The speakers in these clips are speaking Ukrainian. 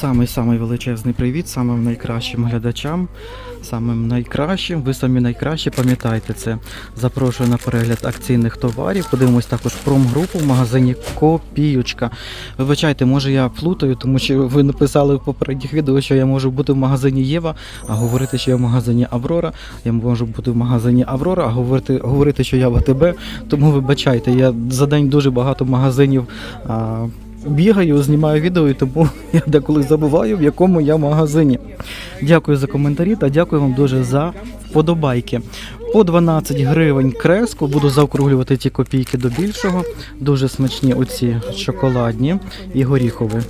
Самий-самий величезний привіт самим найкращим глядачам, самим найкращим. Ви самі найкращі, пам'ятайте це. Запрошую на перегляд акційних товарів. Подивимось також промгрупу в магазині Копіючка. Вибачайте, може я плутаю, тому що ви написали в попередніх відео, що я можу бути в магазині Єва, а говорити, що я в магазині Аврора. Я можу бути в магазині Аврора, а говорити, говорити що я в АТБ. Тому вибачайте, я за день дуже багато магазинів. А, Бігаю, знімаю відео, і тому я деколи забуваю, в якому я магазині. Дякую за коментарі та дякую вам дуже за вподобайки. По 12 гривень креску, буду заокруглювати ті копійки до більшого. Дуже смачні оці шоколадні і горіхові.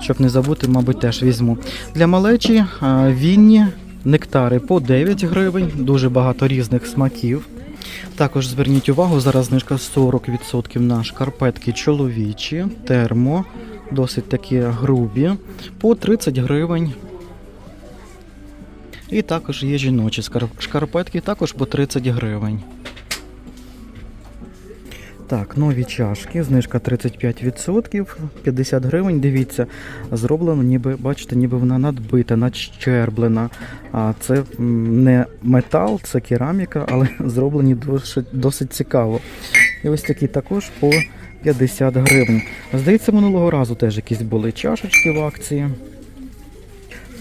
Щоб не забути, мабуть, теж візьму. Для малечі вінні нектари по 9 гривень, дуже багато різних смаків. Також зверніть увагу, зараз знижка 40% на шкарпетки чоловічі, термо, досить такі грубі, по 30 гривень. І також є жіночі шкарпетки, також по 30 гривень. Так, нові чашки, знижка 35%, 50 гривень. Дивіться, зроблено, ніби, бачите, ніби вона надбита, надщерблена. А це не метал, це кераміка, але зроблені досить, досить цікаво. І ось такі також по 50 гривень. Здається, минулого разу теж якісь були чашечки в акції.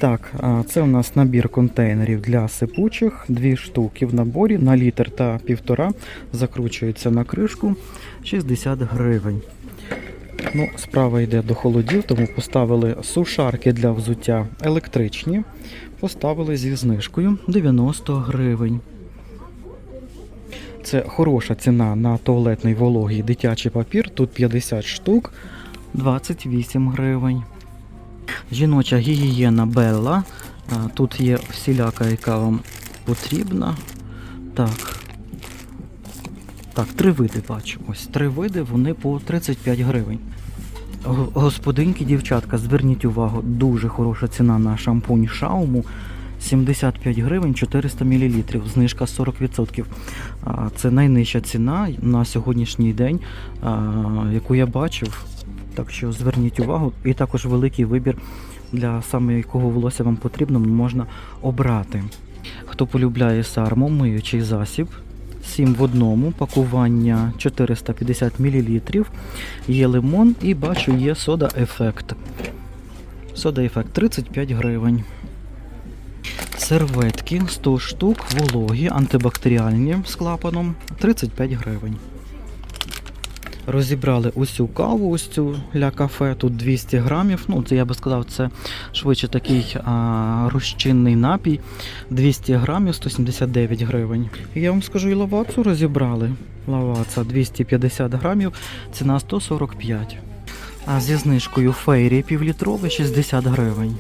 Так, це у нас набір контейнерів для сипучих, дві штуки в наборі на літр та півтора. Закручується на кришку 60 гривень. Ну, справа йде до холодів, тому поставили сушарки для взуття електричні. Поставили зі знижкою 90 гривень. Це хороша ціна на туалетний вологий дитячий папір. Тут 50 штук, 28 гривень. Жіноча гігієна Белла. Тут є всіляка, яка вам потрібна. Так. Так, три види бачу. Ось три види, вони по 35 гривень. Господинки, дівчатка, зверніть увагу, дуже хороша ціна на шампунь Шауму. 75 гривень 400 мл, знижка 40%. Це найнижча ціна на сьогоднішній день, яку я бачив. Так що зверніть увагу, і також великий вибір для саме якого волосся вам потрібно, можна обрати. Хто полюбляє сарму, миючий засіб. 7 в одному, пакування 450 мл. Є лимон і бачу, є сода ефект. Сода ефект 35 гривень. Серветки 100 штук, вологі, антибактеріальні з клапаном 35 гривень. Розібрали усю каву, ось цю ля кафе, тут 200 грамів. Ну, це я би сказав, це швидше такий а, розчинний напій. 200 грамів 179 гривень. Я вам скажу, і лавацу розібрали. Лаваца 250 грамів, ціна 145. А зі знижкою фейрі півлітрове 60 гривень.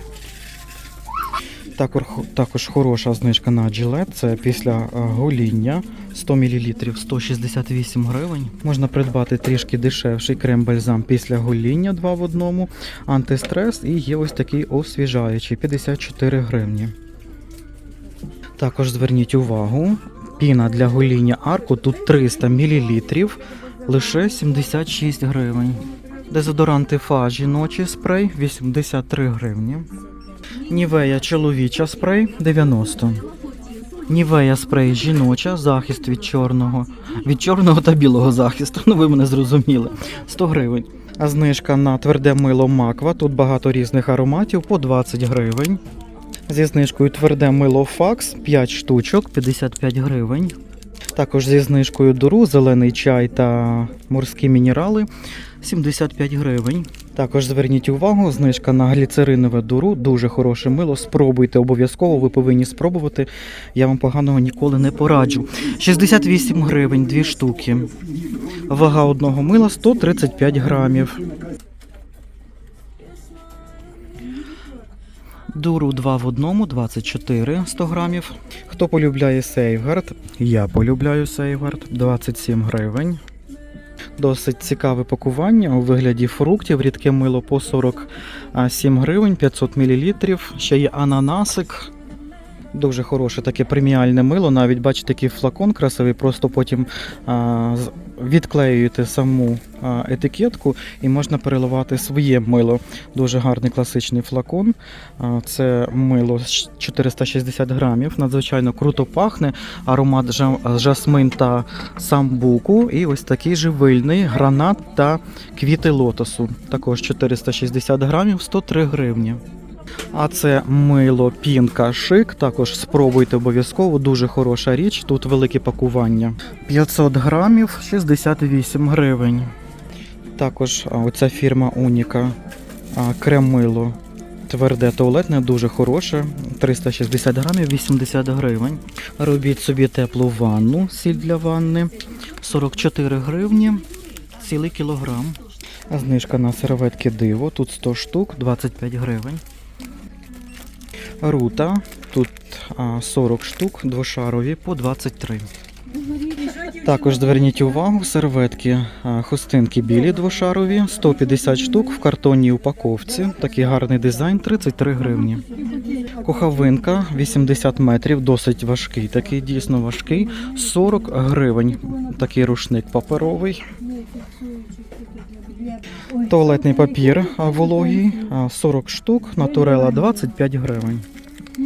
Також, також хороша знижка на джилет. Це після е, гоління 100 мл 168 гривень. Можна придбати трішки дешевший крем-бальзам після гоління 2 в одному, антистрес і є ось такий освіжаючий 54 гривні. Також зверніть увагу, піна для гоління арку тут 300 мл, лише 76 гривень. Дезодоранти фа жіночий спрей 83 гривні. Нівея чоловіча спрей 90. Нівея спрей жіноча, захист від чорного. Від чорного та білого захисту. Ну ви мене зрозуміли. 100 гривень. А знижка на тверде мило Маква. Тут багато різних ароматів по 20 гривень. Зі знижкою тверде мило Факс 5 штучок 55 гривень. Також зі знижкою дуру, зелений чай та морські мінерали 75 гривень. Також зверніть увагу, знижка на гліцеринове дуру, дуже хороше мило. Спробуйте обов'язково, ви повинні спробувати. Я вам поганого ніколи не пораджу. 68 гривень, дві штуки. Вага одного мила 135 грамів. Дуру 2 в одному, 24 100 грамів. Хто полюбляє Сейфгард? Я полюбляю Сейфгард, 27 гривень. Досить цікаве пакування у вигляді фруктів, рідке мило по 47 гривень, 500 мл. Ще є ананасик Дуже хороше таке преміальне мило. Навіть бачите, такий флакон красивий, просто потім а, відклеюєте саму а, етикетку і можна переливати своє мило. Дуже гарний класичний флакон. А, це мило 460 грамів. Надзвичайно круто пахне. Аромат жасмин та самбуку. І ось такий живильний гранат та квіти лотосу. Також 460 грамів, 103 гривні. А це мило Пінка Шик. Також спробуйте обов'язково. Дуже хороша річ. Тут велике пакування. 500 грамів, 68 гривень. Також оця фірма Уніка. Крем-мило. Тверде туалетне, дуже хороше. 360 грамів, 80 гривень. Робіть собі теплу ванну, сіль для ванни. 44 гривні, цілий кілограм. Знижка на серветки диво. Тут 100 штук, 25 гривень. Рута. Тут 40 штук, двошарові по 23. Також зверніть увагу, серветки, хустинки білі двошарові, 150 штук в картонній упаковці. Такий гарний дизайн, 33 гривні. Куховинка 80 метрів, досить важкий, такий дійсно важкий. 40 гривень. Такий рушник паперовий. Туалетний папір вологий, 40 штук, натурела 25 гривень.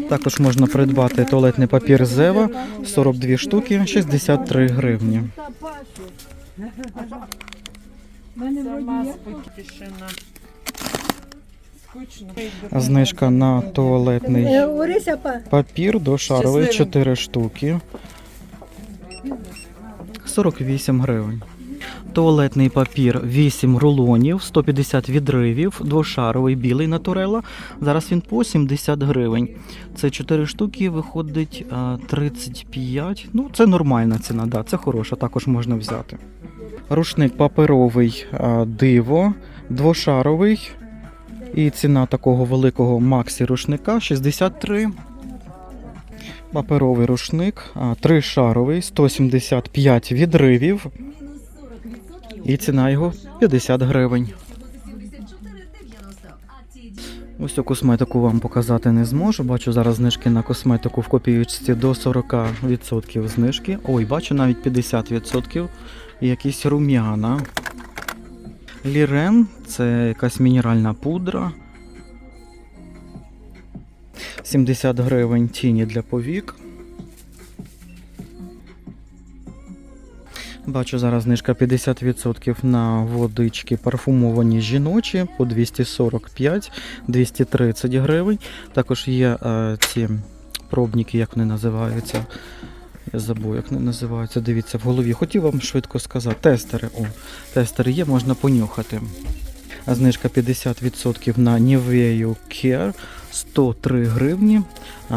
Також можна придбати туалетний папір Зева 42 штуки, 63 гривні. Знижка на туалетний папір до шаровий 4 штуки. 48 гривень. Туалетний папір 8 рулонів, 150 відривів, двошаровий білий натурела. Зараз він по 70 гривень. Це 4 штуки, виходить 35. Ну, це нормальна ціна, да, це хороша, також можна взяти. Рушник паперовий диво, двошаровий. І ціна такого великого максі рушника 63. Паперовий рушник, тришаровий, 175 відривів. І ціна його 50 гривень. Ось цю косметику вам показати не зможу. Бачу зараз знижки на косметику в копіючці до 40% знижки. Ой, бачу навіть 50%. І якісь рум'яна. Лірен це якась мінеральна пудра. 70 гривень тіні для повік. Бачу зараз знижка 50% на водички парфумовані жіночі по 245, 230 гривень. Також є е, ці пробники, як вони називаються. Я забув, як вони називаються. Дивіться в голові. Хотів вам швидко сказати. Тестери. О, тестери є, можна понюхати. Знижка 50% на Nivea Care 103 гривні.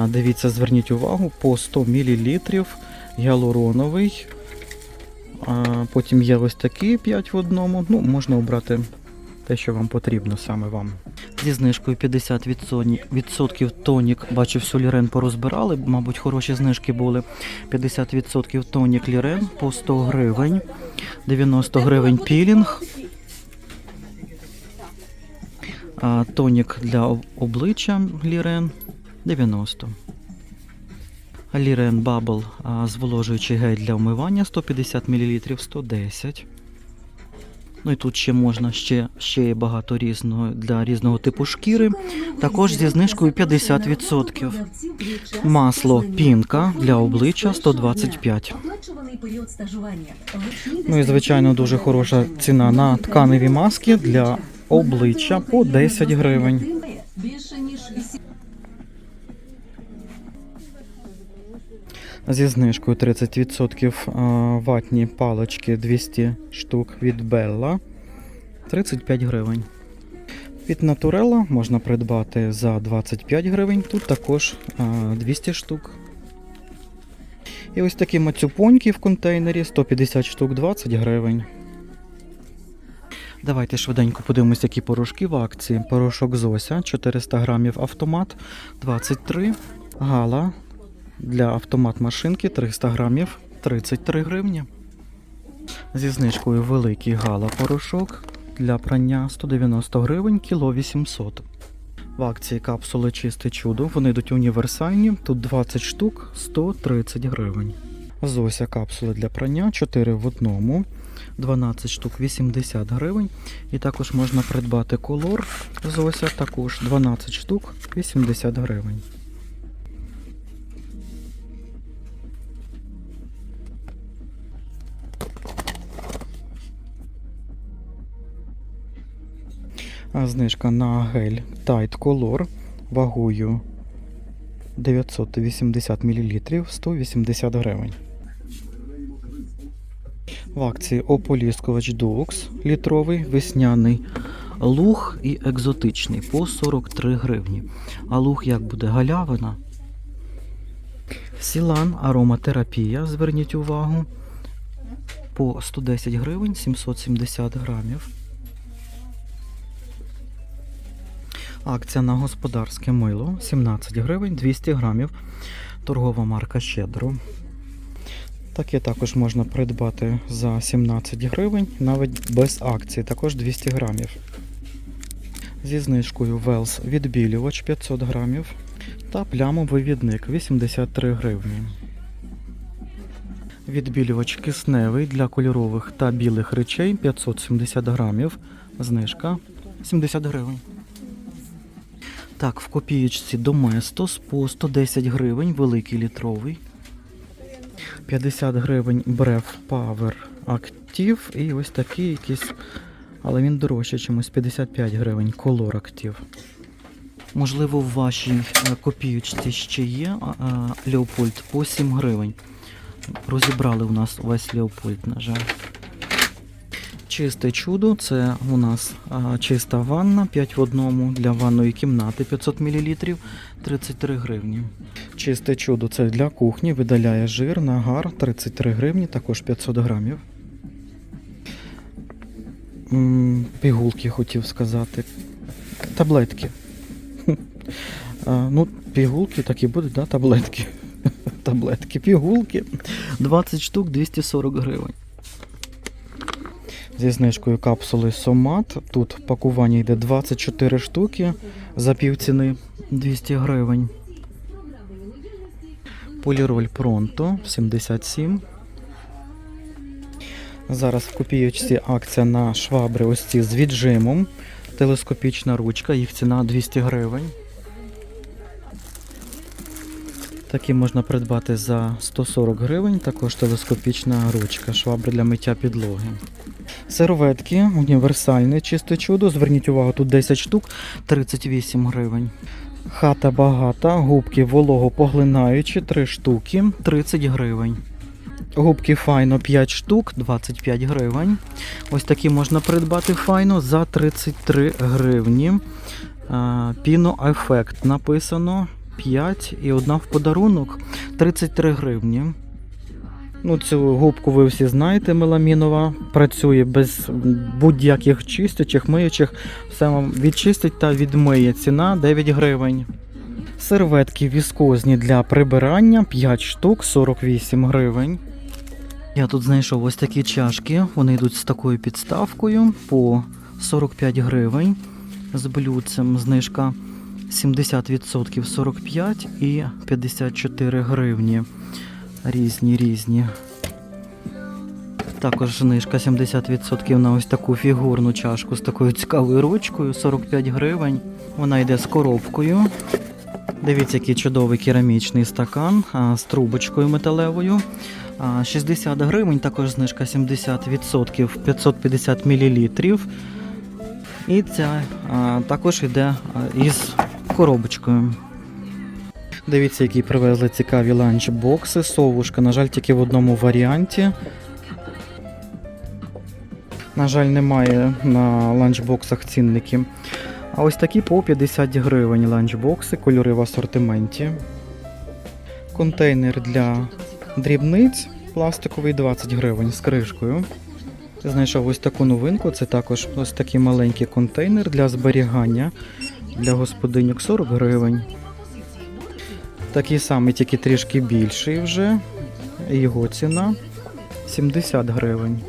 Дивіться, зверніть увагу, по 100 мл гіалуроновий. А, Потім є ось такі 5 в одному. Ну, можна обрати те, що вам потрібно саме вам. Зі знижкою 50% тонік. Бачу, всю лірен порозбирали, мабуть, хороші знижки були. 50% тонік лірен по 100 гривень, 90 гривень пілінг. А, тонік для обличчя лірен 90. Лірен а, зволожуючий гель для вмивання 150 мл 110. Ну і тут ще можна ще, ще є багато різного для різного типу шкіри. Також зі знижкою 50%. Масло пінка для обличчя 125. Оплачуваний період. Ну і звичайно дуже хороша ціна на тканеві маски для обличчя по 10 гривень. Зі знижкою 30% ватні палички 200 штук від Bella 35 гривень. Від Naturella можна придбати за 25 гривень, тут також 200 штук. І ось такі мацюпоньки в контейнері 150 штук 20 гривень. Давайте швиденько подивимось, які порошки в акції. Порошок Зося 400 грамів автомат 23. Гала для автомат машинки 300 грамів 33 гривні. Зі знижкою великий гала порошок для прання 190 гривень, кіло 800. В акції капсули чисте чудо. Вони йдуть універсальні. Тут 20 штук, 130 гривень. Зося капсули для прання 4 в одному. 12 штук 80 гривень. І також можна придбати колор Зося, також 12 штук 80 гривень. Знижка на гель Tide Color вагою 980 мл 180 гривень. В акції ополіскувач Dux літровий, весняний луг і екзотичний по 43 гривні. А луг як буде галявина? Сілан ароматерапія, зверніть увагу, по 110 гривень 770 грамів. Акція на господарське мило 17 гривень 200 грамів. Торгова марка Щедро. Таке також можна придбати за 17 гривень, навіть без акції, також 200 грамів. Зі знижкою Велс відбілювач 500 грамів та плямовий відник 83 гривні. Відбілювач кисневий для кольорових та білих речей 570 грамів. Знижка 70 гривень. Так, в копієчці Доместос по 110 гривень, великий літровий. 50 гривень Bref Power Active і ось такий якийсь, але він дорожче чомусь 55 гривень Color Active. Можливо, в вашій е, копієчці ще є а, по 7 гривень. Розібрали у нас весь Leopold, на жаль. Чисте чудо це у нас а, чиста ванна 5 в одному для ванної кімнати 500 мл 33 гривні. Чисте чудо це для кухні, видаляє жир, нагар 33 гривні, також 500 грамів. Пігулки хотів сказати. Таблетки. Ну, пігулки так і будуть, да? таблетки. Таблетки, пігулки. 20 штук 240 гривень. Зі знижкою капсули Сомат. Тут пакування йде 24 штуки за півціни 200 гривень. Поліроль Пронто 77. Зараз в копійочці акція на швабри ось ці з віджимом. Телескопічна ручка, їх ціна 200 гривень. Такі можна придбати за 140 гривень, також телескопічна ручка, швабри для миття підлоги. Серветки універсальне, чисте чудо. Зверніть увагу, тут 10 штук, 38 гривень. Хата багата, губки вологопоглинаючі, 3 штуки, 30 гривень. Губки файно 5 штук, 25 гривень. Ось такі можна придбати файно за 33 гривні. Піно Ефект написано 5 і одна в подарунок 33 гривні. Ну, цю губку ви всі знаєте, меламінова. Працює без будь-яких чистячих, миючих. Все вам відчистить та відмиє. Ціна 9 гривень. Серветки віскозні для прибирання 5 штук 48 гривень. Я тут знайшов ось такі чашки. Вони йдуть з такою підставкою по 45 гривень. З блюдцем знижка 70% 45 і 54 гривні. Різні, різні. Також знижка 70% на ось таку фігурну чашку з такою цікавою ручкою, 45 гривень. Вона йде з коробкою. Дивіться, який чудовий керамічний стакан а, з трубочкою металевою. А, 60 гривень, також знижка 70%, 550 мл. І ця а, також йде із коробочкою. Дивіться, які привезли цікаві ланчбокси. Совушка, на жаль, тільки в одному варіанті. На жаль, немає на ланчбоксах цінників. А ось такі по 50 гривень ланчбокси, кольори в асортименті. Контейнер для дрібниць пластиковий 20 гривень з кришкою. Знайшов ось таку новинку. Це також ось такий маленький контейнер для зберігання для господиньок 40 гривень. Такий самий, тільки трішки більший вже. Його ціна 70 гривень.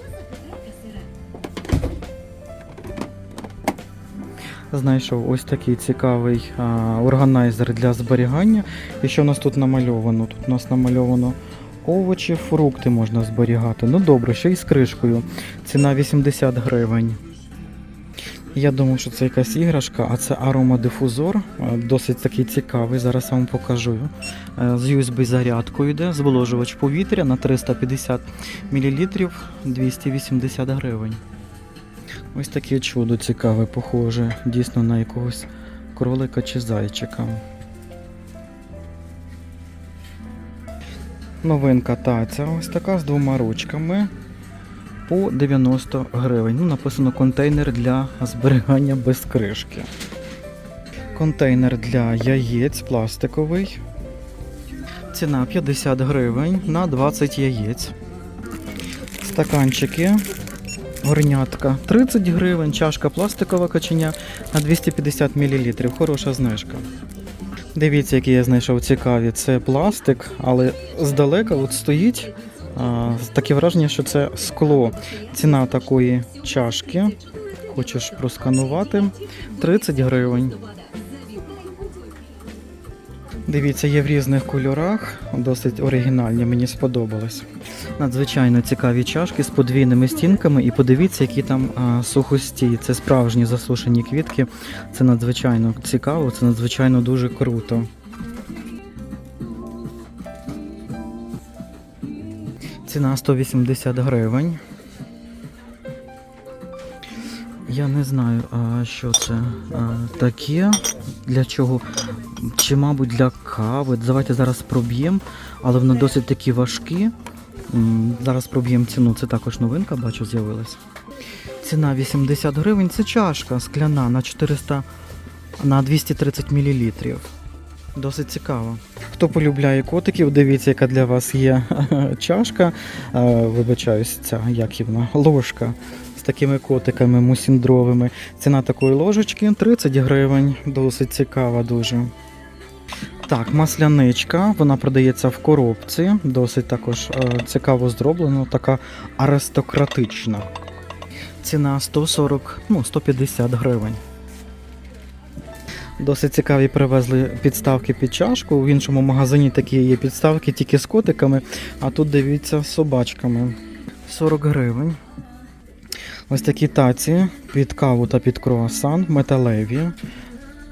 Знайшов ось такий цікавий а, органайзер для зберігання. І що у нас тут намальовано? Тут у нас намальовано овочі, фрукти можна зберігати. Ну добре, ще й з кришкою. Ціна 80 гривень. Я думав, що це якась іграшка, а це аромадифузор. Е, Досить такий цікавий. Зараз вам покажу. Е, З USB-зарядкою йде, зволожувач повітря на 350 мл 280 гривень. Ось таке чудо цікаве, похоже, дійсно на якогось кролика чи зайчика. Новинка таця ось така з двома ручками по 90 гривень. Ну, написано контейнер для зберігання без кришки. Контейнер для яєць пластиковий. Ціна 50 гривень на 20 яєць. Стаканчики. Горнятка 30 гривень, чашка пластикова каченя на 250 мл. Хороша знижка. Дивіться, які я знайшов цікаві. Це пластик, але здалека от стоїть таке враження, що це скло. Ціна такої чашки. Хочеш просканувати 30 гривень. Дивіться, є в різних кольорах, досить оригінальні, мені сподобалось. Надзвичайно цікаві чашки з подвійними стінками, і подивіться, які там а, сухості. Це справжні засушені квітки. Це надзвичайно цікаво, це надзвичайно дуже круто. Ціна 180 гривень. Я не знаю, що це таке, для чого. Чи, мабуть, для кави. Давайте зараз проб'ємо, але воно досить такі важкі. Зараз проб'ємо ціну. Це також новинка, бачу, з'явилась. Ціна 80 гривень. Це чашка скляна на 400 на 230 мл. Досить цікаво. Хто полюбляє котиків, дивіться, яка для вас є чашка. Вибачаюсь, ця як і вона, ложка з такими котиками мусіндровими. Ціна такої ложечки 30 гривень. Досить цікава дуже. Так, масляничка, вона продається в коробці, досить також е, цікаво зроблено, така аристократична. Ціна 140, ну, 150 гривень. Досить цікаві привезли підставки під чашку. В іншому магазині такі є підставки тільки з котиками, а тут дивіться з собачками. 40 гривень. Ось такі таці під каву та під круасан, металеві.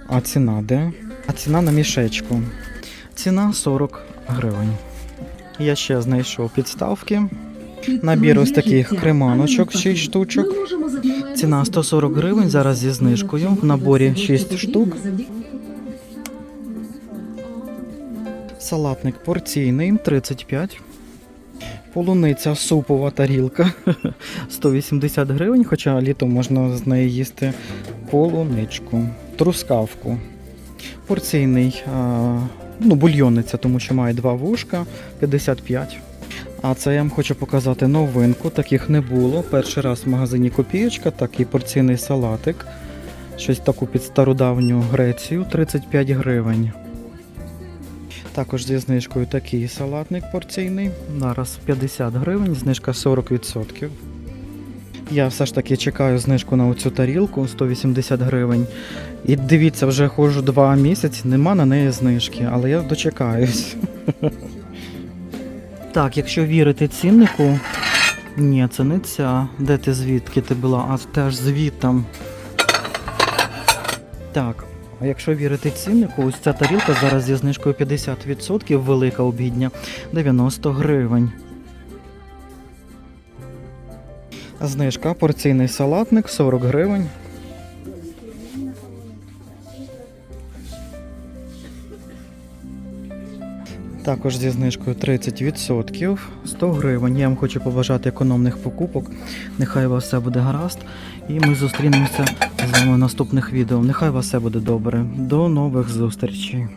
А ціна де? А ціна на мішечку. Ціна 40 гривень. Я ще знайшов підставки. Набір ось таких креманочок, 6 штучок. Ціна 140 гривень, зараз зі знижкою. В наборі 6 штук. Салатник порційний 35. Полуниця супова тарілка 180 гривень, хоча літом можна з неї їсти полуничку, трускавку. Порційний ну, бульйонниця, тому що має два вушка 55. А це я вам хочу показати новинку. Таких не було. Перший раз в магазині Копієчка, такий порційний салатик. Щось таку під стародавню Грецію 35 гривень. Також зі знижкою такий салатник порційний. Зараз 50 гривень, знижка 40%. Я все ж таки чекаю знижку на оцю тарілку 180 гривень. І дивіться, вже ходжу два місяці, нема на неї знижки, але я дочекаюсь. Так, якщо вірити ціннику. Ні, це не ця. Де ти звідки ти була? А теж звітом. Так, а якщо вірити ціннику, ось ця тарілка зараз зі знижкою 50%, велика обідня 90 гривень. Знижка, порційний салатник 40 гривень. Також зі знижкою 30%, 100 гривень. Я вам хочу побажати економних покупок. Нехай вас все буде гаразд. І ми зустрінемося з вами в наступних відео. Нехай вас все буде добре. До нових зустрічей.